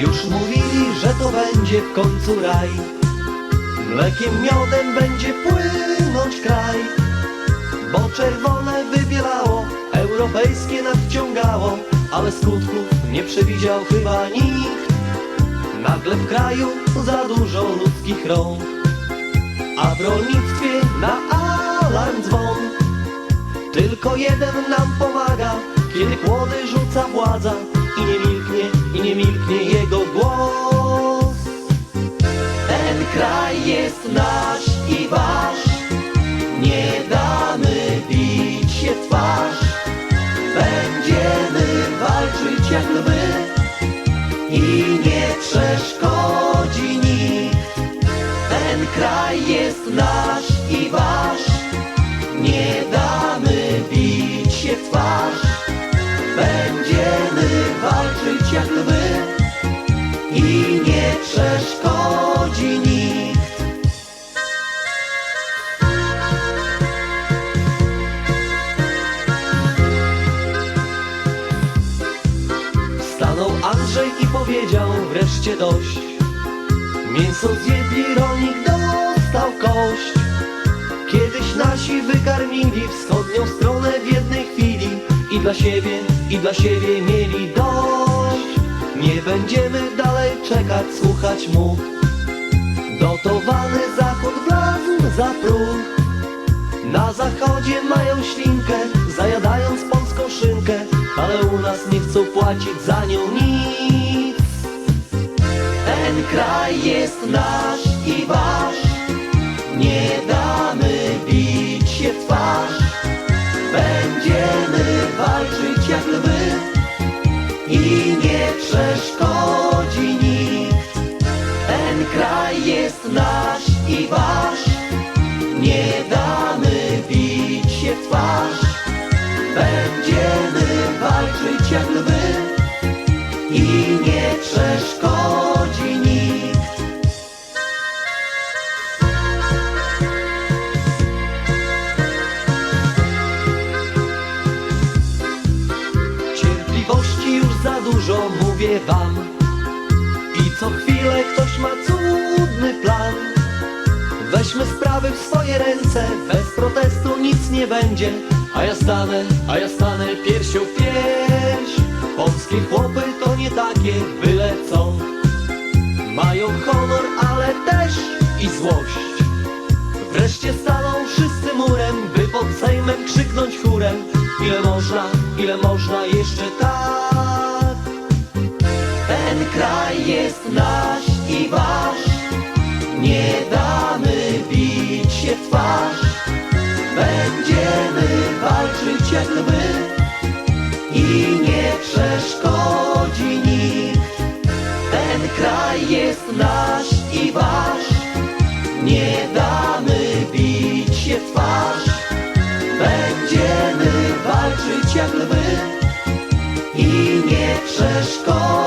Już mówili, że to będzie w końcu raj. Mlekiem miodem będzie płynąć kraj. Bo czerwone wybielało, europejskie nadciągało. Ale skutków nie przewidział chyba nikt. Nagle w kraju za dużo ludzkich rąk. A w rolnictwie na alarm dzwon. Tylko jeden nam pomaga Kiedy płody rzuca władza I nie milknie, i nie milknie jego głos. Ten kraj jest nasz i wasz. Nie damy bić się w twarz. Będziemy walczyć jak lwy i nie przeszkodzi nikt. Ten kraj jest nasz i wasz, nie i nie przeszkodzi nikt. Stanął Andrzej i powiedział wreszcie dość. Mięso zjedli, rolnik dostał kość. Kiedyś nasi wykarmili wschodnią stronę w jednej chwili I dla siebie, i dla siebie mieli dość Nie będziemy dalej czekać, słuchać mu. Dotowany zachód wlazł za próg na zachodzie mają ślinkę, zajadając polską szynkę, ale u nas nie chcą płacić za nią nic. Ten kraj jest nasz Kraj jest nasz i wasz, nie damy bić się w twarz. Będziemy walczyć jak lwy i nie przeszkodzi nikt. Cierpliwości już za dużo, mówię wam. I co chwilę ktoś ma cudny sprawy w swoje ręce, bez protestu nic nie będzie. A ja stanę, a ja stanę piersią w pierś. Polskie chłopy to nie takie byle co. Mają honor, ale też i złość. Wreszcie staną wszyscy murem, by pod Sejmem krzyknąć chórem. Ile można, ile można jeszcze tak? Ten kraj jest nasz się twarz. Będziemy walczyć jak lwy I nie przeszkodzi nikt. Ten kraj jest nasz i wasz. Nie damy bić się w twarz. Będziemy walczyć jak lwy I nie przeszkodzi